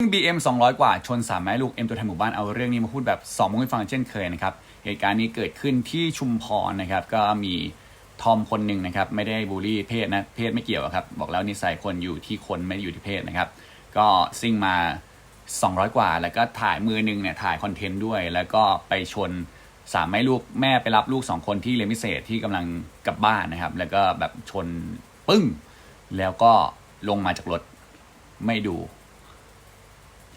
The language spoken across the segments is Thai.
BM 200 กว่าชนสามแม่ลูก M ตัวแทนหมู่บ้านเอาเรื่องนี้มาพูดแบบสองมุมให้ฟังเช่นเคยนะครับ เหตุการณ์นี้เกิดขึ้นที่ชุมพรนะครับ ก็มีทอมคนหนึ่งนะครับ ไม่ได้บูลลี่เพศนะ เพศไม่เกี่ยวครับ บอกแล้วนิสัยคนอยู่ที่คนไม่ได้อยู่ที่เพศนะครับ ก็ซิ่งมา 200 กว่า แล้วก็ถ่ายมือหนึงเนี่ยถ่ายคอนเทนต์ด้วย แล้วก็ไปชนสามแม่ลูกแม่ไปรับลูกสองคนที่เรียนพิเศษที่กำลังกลับบ้านนะครับ แล้วก็แบบชนปึ้ง แล้วก็ลงมาจากรถไม่ดู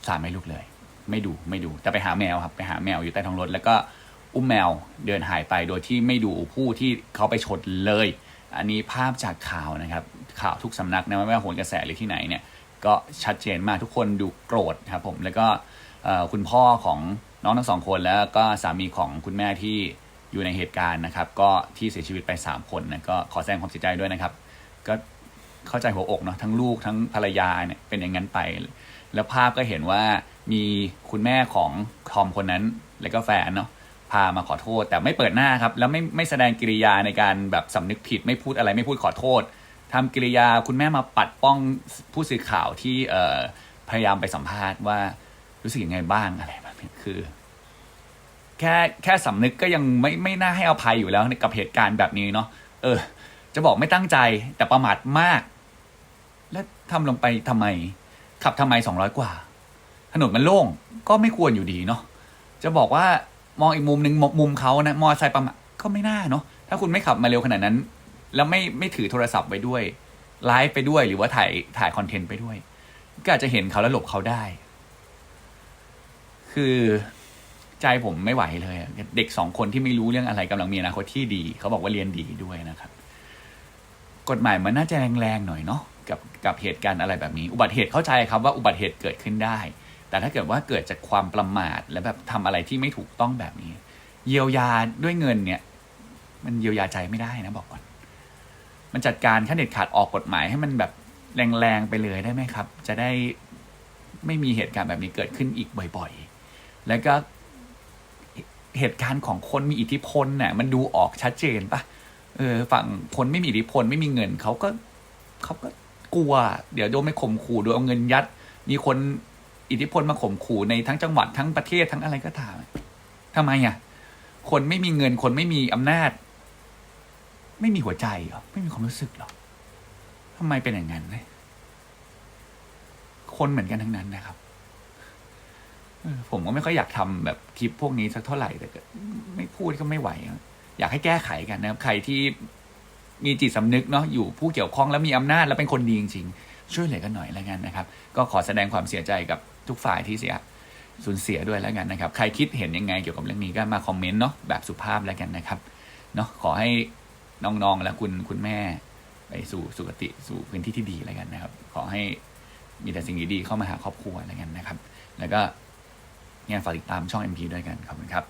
สามไม่ลุกเลย ไม่ดูไม่ดู แต่ไปหาแมวครับ ไปหาแมวอยู่ใต้ท้องรถ แล้วก็อุ้มแมวเดินหายไปโดยที่ไม่ดูผู้ที่เขาไปชนเลย อันนี้ภาพจากข่าวนะครับ ข่าวทุกสำนักนะไม่ว่าโหนกระแสหรือที่ไหนเนี่ย ก็ชัดเจนมากทุกคนดูโกรธครับผมแล้วก็คุณพ่อของน้องทั้งสองคนแล้วก็สามีของคุณแม่ที่อยู่ในเหตุการณ์นะครับ ก็ที่เสียชีวิตไป 3 คนนะก็ขอแสดงความเสียใจด้วยนะครับ ก็ เข้าใจหัวอกเนาะทั้งลูกทั้งภรรยาเนี่ยเป็นอย่างนั้นไป แล้วภาพก็เห็นว่ามีคุณแม่ของทอมคนนั้น แล้วก็แฟนเนาะพามาขอโทษ แต่ไม่เปิดหน้าครับ แล้วไม่ไม่แสดงกิริยาในการแบบสำนึกผิด ไม่พูดอะไรไม่พูดขอโทษทำกิริยาคุณแม่มาปัดป้องผู้สื่อข่าวที่เอ่อพยายามไปสัมภาษณ์ว่ารู้สึกยังไงบ้างอะไรแบบนี้คือ แค่แค่สำนึกก็ยังไม่ไม่น่าให้อภัยอยู่แล้วกับเหตุการณ์แบบนี้เนาะเออ จะบอกไม่ตั้งใจแต่ประมาทมาก และทำลงไปทำไม ขับทำไมสองร้อยกว่า ถนนมันโล่งก็ไม่ควรอยู่ดีเนาะจะบอกว่ามองอีกมุมหนึ่งมุมเขานะมอไซค์ประมาทก็ไม่น่าเนาะถ้าคุณไม่ขับมาเร็วขนาดนั้น แล้วไม่ไม่ถือโทรศัพท์ไปด้วยไลฟ์ไปด้วยหรือว่าถ่ายถ่ายคอนเทนต์ไปด้วย ก็อาจจะเห็นเขาแล้วหลบเขาได้ คือใจผมไม่ไหวเลย เด็กสองคนที่ไม่รู้เรื่องอะไรกำลังมีอนาคตที่ดี เขาบอกว่าเรียนดีด้วยนะครับ กฎหมายมันน่าจะแรงๆหน่อยเนาะกับกับเหตุการณ์อะไรแบบนี้ อุบัติเหตุเข้าใจครับว่าอุบัติเหตุเกิดขึ้นได้ แต่ถ้าเกิดว่าเกิดจากความประมาทและแบบทำอะไรที่ไม่ถูกต้องแบบนี้ เยียวยาด้วยเงินเนี่ย มันเยียวยาใจไม่ได้นะบอกก่อนมันจัดการขั้นเด็ดขาดออกกฎหมายให้มันแบบแรงๆไปเลยได้ไหมครับ จะได้ไม่มีเหตุการณ์แบบนี้เกิดขึ้นอีกบ่อยๆ แล้วก็เหตุการณ์ของคนมีอิทธิพลน่ะมันดูออกชัดเจนปะ เออฝั่งคนไม่มีอิทธิพลไม่มีเงินเขาก็เขาก็กลัว เดี๋ยวโดนไม่ข่มขู่โดนเอาเงินยัด มีคนอิทธิพลมาข่มขู่ในทั้งจังหวัดทั้งประเทศทั้งอะไรก็ตามทำไมอะ คนไม่มีเงินคนไม่มีอำนาจ ไม่มีหัวใจเหรอไม่มีความรู้สึกหรอทำไมเป็นอย่างนั้นเนี่ยคนเหมือนกันทั้งนั้นนะครับผมก็ไม่ค่อยอยากทำแบบคลิปพวกนี้สักเท่าไหร่แต่ไม่พูดก็ไม่ไหว อยากให้แก้ไขกันนะครับ ใครที่มีจิตสำนึกเนาะอยู่ผู้เกี่ยวข้องแล้วมีอำนาจแล้วเป็นคนดีจริงๆช่วยเหลือกันหน่อยแล้วกันนะครับ ก็ขอแสดงความเสียใจกับทุกฝ่ายที่เสียสูญเสียด้วยแล้วกันนะครับ ใครคิดเห็นยังไงเกี่ยวกับเรื่องนี้ก็มาคอมเมนต์เนาะแบบสุภาพแล้วกันนะครับเนาะขอให้น้องๆและคุณคุณแม่ไปสู่สุคติสู่พื้นที่ที่ดีแล้วกันนะครับ ขอให้มีแต่สิ่งดีๆเข้ามาหาครอบครัวแล้วกันนะครับ แล้วก็เนี่ยฝากติดตามช่อง MP ด้วยกันขอบคุณครับ